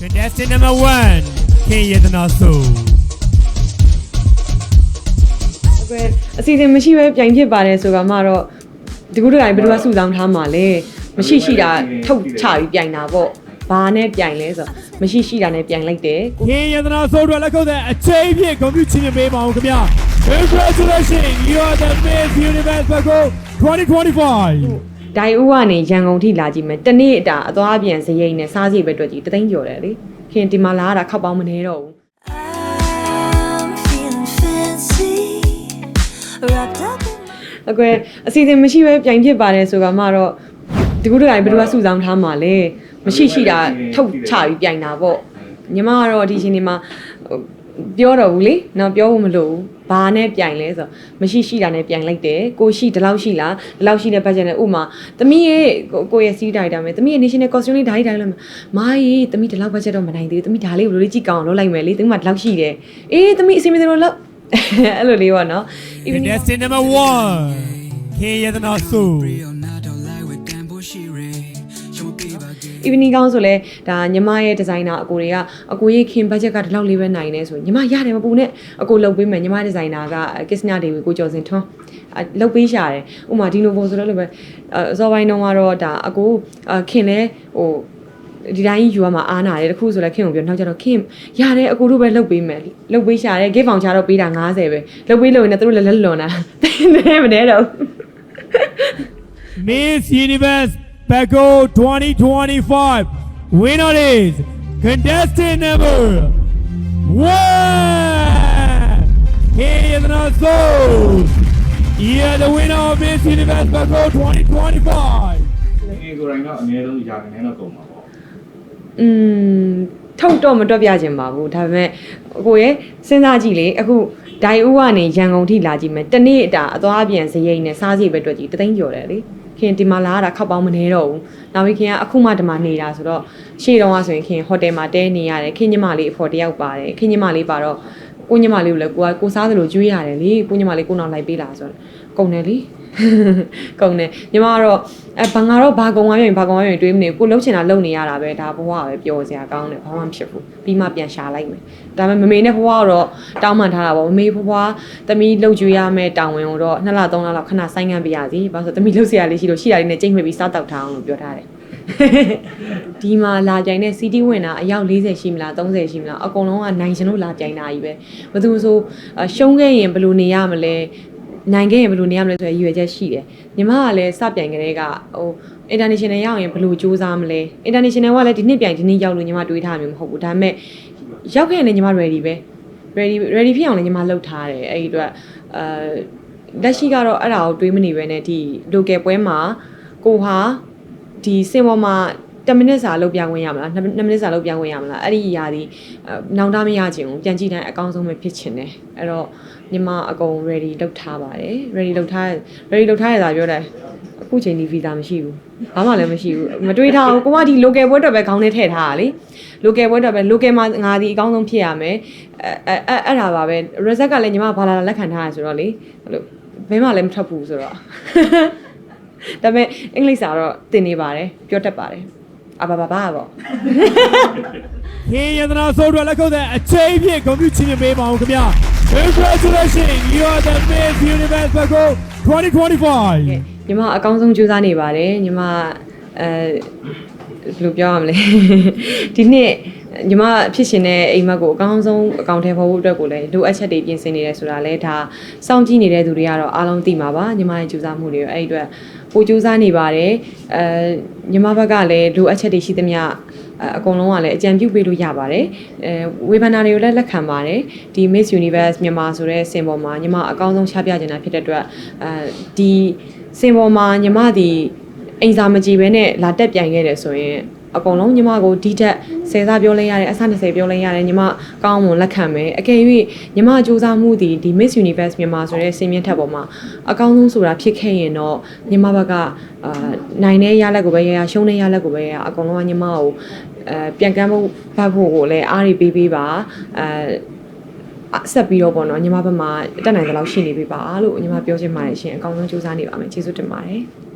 Contestant number one, K Yadana So. ဘယ်အစီအစဉ်မရှိပဲပြိုင်ဖြစ်ပါတယ်ဆိုတော့မှတော့ဒီကုတ္တတိုင်းဘယ်သူကစုဆောင်ထားမှာလဲမရှိရှိတာထုတ်ချပြီးပြိုင်တာပေါ့ဘာနဲ့ပြိုင်လဲဆိုတော့မရှိရှိတာနဲ့ပြိုင်လိုက်တယ်ကို K Yadana So တို့လက်ခုပ်တဲ့အချိန်ပြည့်ဂုဏ်ပြုချီးမြှင့်ပေးပါဦးခင်ဗျာ Congratulations you are the Miss Universe Bago 2025 ဒိုင်ဦးကနေရန်ကုန်ထိလာကြည့်မယ်တနေ့အတာအသွားပြန်စရိတ်နဲ့စားစီပဲတွေ့ကြည့်တသိန်းကျော်တယ်လေခင်ဒီမှာလာရတာခောက်ပေါင်းမနေတော့ဘူး I'm feeling fancy, wrapped up in အကွယ်အစီအစဉ်မရှိပဲပြိုင်ဖြစ်ပါတယ်ဆိုတော့မှတော့ဒီကုတ္တတိုင်းဘယ်သူကစုဆောင်ထားမှာလဲမရှိရှိတာထုတ်ချပြီးပြိုင်တာပေါ့ညီမကတော့ဒီရှင်ဒီမှာဟို ပြောတော့ဘူးလေနော်ပြောဖို့မလိုဘူးဘာနဲ့ပြိုင်လဲဆိုတော့မရှိရှိတာနဲ့ပြိုင်လိုက်တယ်ကိုရှိဒီလောက်ရှိလားဒီလောက်ရှိတဲ့ budget နဲ့ဥမာသမီးရဲ့ကိုကိုရဲ့စီးတိုင်းတာမယ်သမီးရဲ့ national costume လေးဓာတ်တိုင်းလိုက်မယ်မာကြီးသမီးဒီလောက် budget တော့မနိုင်သေးဘူးသမီးဒါလေးဘယ်လိုလေးကြည့်ကောင်းအောင်လုပ်လိုက်မယ်လေသမီးမှဒီလောက်ရှိတယ်အေးသမီးအစီအမံတွေလို့အဲ့လိုလေးပေါ့နော် Evening Contestant number one, K Yadana So. evening gown ဆိုလဲဒါညီမရဲ့ဒီဇိုင်နာအကိုတွေကအကိုရဲ့ခင်ဘတ်ဂျက်ကဒီလောက်လေးပဲနိုင်နေဆိုညီမရတယ်မပူနဲ့အကိုလုပ်ပေးမယ်ညီမဒီဇိုင်နာကကစ္စနာဒေဝီကိုကျော်စင်ထွန်းအလုပ်ပေးရှာတယ်ဥမာဒီနိုဘိုဆိုတော့လည်းပဲအစောပိုင်းတုန်းကတော့ဒါအကိုအခင်လဲဟိုဒီတိုင်းယူရမှာအားနာတယ်တခုဆိုလဲခင်ကိုပြောနောက်ကျတော့ခင်ရတယ်အကိုတို့ပဲလုပ်ပေးမယ်လုပ်ပေးရှာတယ် gift voucher တော့ပေးတာ90ပဲလုပ်ပေးလို့ရင်လည်းသူတို့လည်းလက်လွန်တာတဲ့မနေတော့ Miss Universe Bago 2025 winner is contestant number one. K Yadana So. You are the winner of Miss Universe Bago 2025. ငယ်ကိုယ်တိုင်တော့အနည်းဆုံးယာကနေတော့ကုန်မှာပေါ့อืมထုတ်တော့မတွက်ပြခြင်းပါဘူးဒါပေမဲ့အကိုရဲ့စဉ်းစားကြည့်လေအခု ဒိုင်ဦးကနေရန်ကုန်ထိလာကြည့်မယ်တနေ့အတာအသွားပြန်စရိတ်နဲ့စားစီပဲတွေ့ကြည့်တသိန်းကျော်တယ်လေခင်ဒီမှာလာရတာခောက်ပေါင်းမနေတော့ဘူးနောက်ပြီးခင်ကအခုမှဒီမှာနေတာဆိုတော့ရှေ့တုန်းကဆိုရင်ခင်ဟိုတယ်မှာတဲနေရတယ်ခင်ညီမလေးအဖော်တယောက်ပါတယ်ခင်ညီမလေးပါတော့ကိုညီမလေးကိုလည်းကိုကကိုစားသလိုကျွေးရတယ်လေကိုညီမလေးကိုနောက်လိုက်ပေးလာဆိုတော့ကုန်တယ်လေ ကုန်တယ်ညီမကတော့အဲဘာငါတော့ဘာကုန်ဝမ်းရင်ဘာကုန်ဝမ်းရင်တွေးမနေကိုလှုပ်ချင်တာလှုပ်နေရတာပဲဒါဘဝပဲပြောစရာကောင်းတယ်ဘာမှမဖြစ်ဘူးပြီးမှပြန်ရှာလိုက်မယ်ဒါပေမဲ့မမေနဲ့ဘဝကတော့တောင်းပန်ထားတာပေါ့မမေဘဝသမီးလှုပ်ကြွေးရမယ်တောင်းဝင်တော့နှစ်လသုံးလလောက်ခဏဆိုင်ငံ့ပြရစီဘာလို့ဆိုသမီးလှုပ်စရာလေးရှိလို့ရှိတာလေးနဲ့ကြိတ်မှပြီးစားတောက်ထားအောင်လို့ပြောထားတယ်ဒီမှာလာပြိုင်တဲ့ CD ဝင်တာအယောက်40ရှိမလား30ရှိမလားအကုန်လုံးကနိုင်ရှင်တို့လာပြိုင်တာကြီးပဲဘယ်သူဆိုရှုံးခဲ့ရင်ဘယ်လိုနေရမလဲ နိုင်ခဲ့ရင်ဘယ်လိုနေရမလဲဆိုရယ်ရည်ရွယ်ချက်ရှိတယ်ညီမကလည်းစပြိုင်ကလေးကဟို international ရောက်ရင်ဘယ်လိုစူးစမ်းမလဲ international ကလည်းဒီနှစ်ပြိုင်ဒီနှစ်ရောက်လို့ညီမတွေးထားမျိုးမဟုတ်ဘူးဒါပေမဲ့ရောက်ခဲ့ရင်လည်းညီမ ready ပဲ ready ready ဖြစ်အောင်လည်းညီမလုပ်ထားတယ်အဲ့ဒီအတွက်အဲလက်ရှိကတော့အဲ့ဒါကိုတွေးမနေပဲနဲ့ဒီ local ပွဲမှာကိုဟာဒီစင်ပေါ်မှာ 10မိနစ်စာလုပ်ပြဝင်ရမလား2မိနစ်စာလုပ်ပြဝင်ရမလားအဲ့ဒီຢာဒီနောင်တမရချင်ဘူးပြန်ကြည့်တိုင်းအကောင်းဆုံးပဲဖြစ်ချင်တယ်အဲ့တော့ညီမအကုန် ready လုပ်ထားပါတယ် ready လုပ်ထား ready လုပ်ထားရတာပြောတယ်အခုချိန်ဒီ visa မရှိဘူးဘာမှလည်းမရှိဘူးမတွေးထားဘူးကိုကဒီ local ပွဲအတွက်ပဲခေါင်းထဲထည့်ထားတာလေ local ပွဲအတွက်ပဲ local မှာငါဒီအကောင်းဆုံးဖြစ်ရမယ်အဲအဲအဲ့ဒါပါပဲ result ကလည်းညီမဘာလာလာလက်ခံထားရဆိုတော့လေအဲ့လိုဘယ်မှလည်းမထွက်ဘူးဆိုတော့ဒါပေမဲ့အင်္ဂလိပ်စာတော့သင်နေပါတယ်ပြောတတ်ပါတယ် အဘာဘာဘာပေါ့ K Yadana So တို့လက်ခုပ်တဲ့အချိန်ပြည့်ဂုဏ်ပြုချီးမြှင့်ပေးပါဦးခင်ဗျာ Congratulations you are the Miss Universe Bago 2025. ညီမအကောင်းဆုံးကြိုးစားနေပါတယ်ညီမအဲဘယ်လိုပြောရမလဲဒီနှစ် ညီမဖြစ်ရှင်တဲ့အိမ်မက်ကိုအကောင်းဆုံးအကောင့်ထဲပေါ်ဖို့အတွက်ကိုလည်းလိုအပ်ချက်တွေပြင်ဆင်နေတယ်ဆိုတာလဲဒါစောင့်ကြည့်နေတဲ့သူတွေကတော့အားလုံးသိမှာပါညီမရဲ့ကြိုးစားမှုတွေအဲ့ဒီအတွက်ပိုကြိုးစားနေပါတယ်အဲညီမဘက်ကလည်းလိုအပ်ချက်တွေရှိသမျှအဲအကုန်လုံးကလည်းအကြံပြုပေးလို့ရပါတယ်အဲဝေဖန်တာတွေကိုလည်းလက်ခံပါတယ်ဒီ Miss Universe မြန်မာဆိုတဲ့စင်ပေါ်မှာညီမအကောင်းဆုံးချပြချင်တာဖြစ်တဲ့အတွက်အဲဒီစင်ပေါ်မှာညီမဒီအိမ်စာမကြည့်ဘဲနဲ့လာတက်ပြိုင်ခဲ့တယ်ဆိုရင် အကုန်လုံးညီမကိုဒီတက်ဆယ်စားပြောလဲရတယ်အဆ20ပြောလဲရတယ်ညီမကောင်းမွန်လက်ခံမယ်အကယ်၍ညီမစူးစမ်းမှုဒီဒီ Miss Universe မြန်မာဆိုတဲ့စင်မြင့်ထက်ပေါ်မှာအကောင်းဆုံးဆိုတာဖြစ်ခဲ့ရင်တော့ညီမဘက်ကအာနိုင်တဲ့ရလက်ကိုပဲရရရှုံးတဲ့ရလက်ကိုပဲရရအကုန်လုံးကညီမကိုအဲပြန်ကမ်းဖို့ဖတ်ဖို့ကိုလည်းအားရပေးပေးပါအဲအဆက်ပြီးတော့ပေါ့နော်ညီမဘက်မှာတက်နိုင်တဲ့လောက်ရှိနေပြီပါလို့ညီမပြောချင်ပါတယ်ရှင်အကောင်းဆုံးစူးစမ်းနေပါမယ်ကျေးဇူးတင်ပါတယ်